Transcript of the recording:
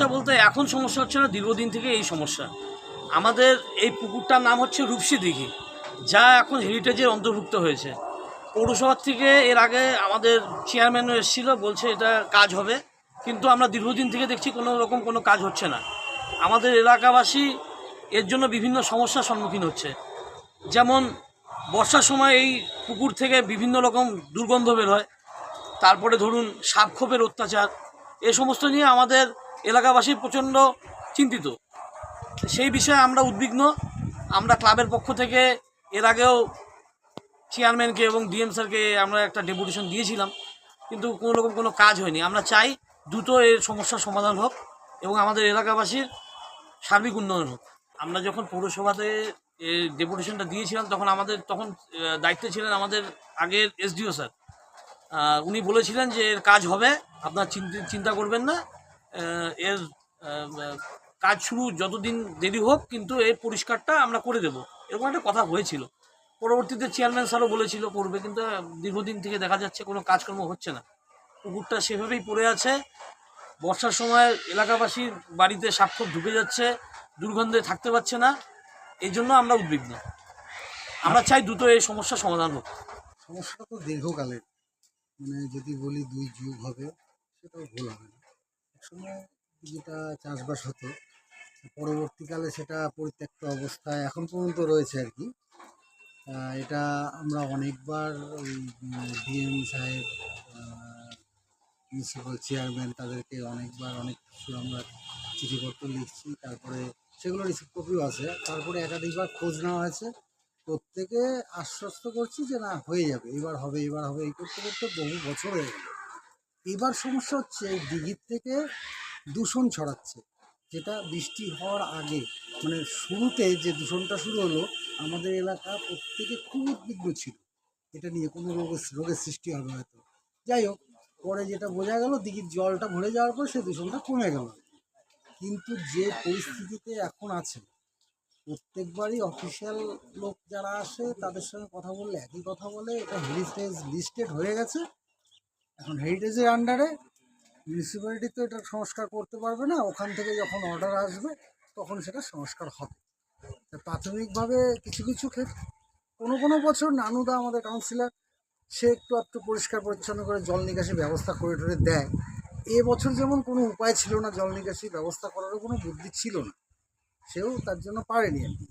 সমস্যা বলতে এখন সমস্যা হচ্ছে না, দীর্ঘদিন থেকে এই সমস্যা। আমাদের এই পুকুরটার নাম হচ্ছে রূপসী দিঘি, যা এখন হেরিটেজের অন্তর্ভুক্ত হয়েছে। পৌরসভার থেকে এর আগে আমাদের চেয়ারম্যানও এসেছিল, বলছে এটা কাজ হবে, কিন্তু আমরা দীর্ঘদিন থেকে দেখছি কোনো রকম কোনো কাজ হচ্ছে না। আমাদের এলাকাবাসী এর জন্য বিভিন্ন সমস্যার সম্মুখীন হচ্ছে। যেমন, বর্ষার সময় এই পুকুর থেকে বিভিন্ন রকম দুর্গন্ধ বের হয়, তারপরে ধরুন সাপখোপের অত্যাচার, এ সমস্ত নিয়ে আমাদের এলাকাবাসী প্রচণ্ড চিন্তিত। সেই বিষয়ে আমরা উদ্বিগ্ন। আমরা ক্লাবের পক্ষ থেকে এর আগেও চেয়ারম্যানকে এবং ডিএম স্যারকে আমরা একটা ডেপুটেশন দিয়েছিলাম, কিন্তু কোনো রকম কোনো কাজ হয়নি। আমরা চাই দ্রুত এর সমস্যার সমাধান হোক এবং আমাদের এলাকাবাসীর সার্বিক উন্নয়ন হোক। আমরা যখন পৌরসভাতে ডেপুটেশনটা দিয়েছিলাম, তখন আমাদের, তখন দায়িত্বে ছিলেন আমাদের আগের এসডিও স্যার। উনি বলেছিলেন যে এর কাজ হবে, আপনার চিন্তা করবেন না। এর কাজ শুরু যতদিন দেরি হোক, কিন্তু এর পরিষ্কারটা আমরা করে দেব। এরকম একটা কথা হয়েছিল। পরবর্তীতে চেয়ারম্যান স্যারও বলেছিল করবে কিন্তু দীর্ঘদিন থেকে দেখা যাচ্ছে কোনো কাজকর্ম হচ্ছে না। পুকুরটা সেভাবেই পড়ে আছে। বর্ষার সময় এলাকাবাসীর বাড়িতে সাক্ষর ঢুকে যাচ্ছে, দুর্গন্ধে থাকতে পারছে না। এই জন্য আমরা উদ্বিগ্ন। আমরা চাই দ্রুত এই সমস্যার সমাধান হোক। সমস্যাটা তো দীর্ঘকালের। মানে যদি বলি দুই যুগ হবে, সেটাও ভুল হবে না। একসময় যেটা চাষবাস হতো, পরবর্তীকালে সেটা পরিত্যক্ত অবস্থায় এখন পর্যন্ত রয়েছে আর কি। এটা আমরা অনেকবার ওই ডিএম সাহেব মিউনিসিপ্যাল চেয়ারম্যান তাদেরকে অনেকবার অনেক কিছু আমরা চিঠিপত্র লিখছি, তারপরে সেগুলো রিসিভ কপিও আছে। তারপরে একাধিকবার খোঁজ নেওয়া হয়েছে। প্রত্যেকে আশ্বস্ত করছি যে না, হয়ে যাবে। এবার হবে এবার হবে, এই করতে করতে বহু বছর হয়ে গেল। এবার সমস্যা হচ্ছে দিঘির থেকে দূষণ ছড়াচ্ছে। যেটা বৃষ্টি হওয়ার আগে মানে শুরুতে যে দূষণটা শুরু হলো, আমাদের এলাকা প্রত্যেকে খুব উদ্বিগ্ন ছিল। এটা নিয়ে কোনো রোগের রোগের সৃষ্টি হবে হয়তো। যাই হোক, পরে যেটা বোঝা গেল, দিঘির জলটা ভরে যাওয়ার পর সেই দূষণটা কমে গেল। কিন্তু যে পরিস্থিতিতে এখন আছে, প্রত্যেকবারই অফিসিয়াল লোক যারা আসে, তাদের সঙ্গে কথা বললে একই কথা বলে, এটা হেরিটেজ লিস্টেড হয়ে গেছে। এখন হেরিটেজের আন্ডারে মিউনিসিপ্যালিটি তো এটা সংস্কার করতে পারবে না। ওখান থেকে যখন অর্ডার আসবে, তখন সেটা সংস্কার হবে। প্রাথমিকভাবে কিছু কিছু ক্ষেত্রে কোনো কোনো বছর নানুদা আমাদের কাউন্সিলর সে একটু একটু পরিষ্কার, পরিচ্ছন্ন করে জল নিকাশি ব্যবস্থা করে টরে দেয়। এ বছর যেমন কোনো উপায় ছিল না জল নিকাশি ব্যবস্থা করারও কোনো বুদ্ধি ছিল না। সেও তার জন্য পারেনি আর কি।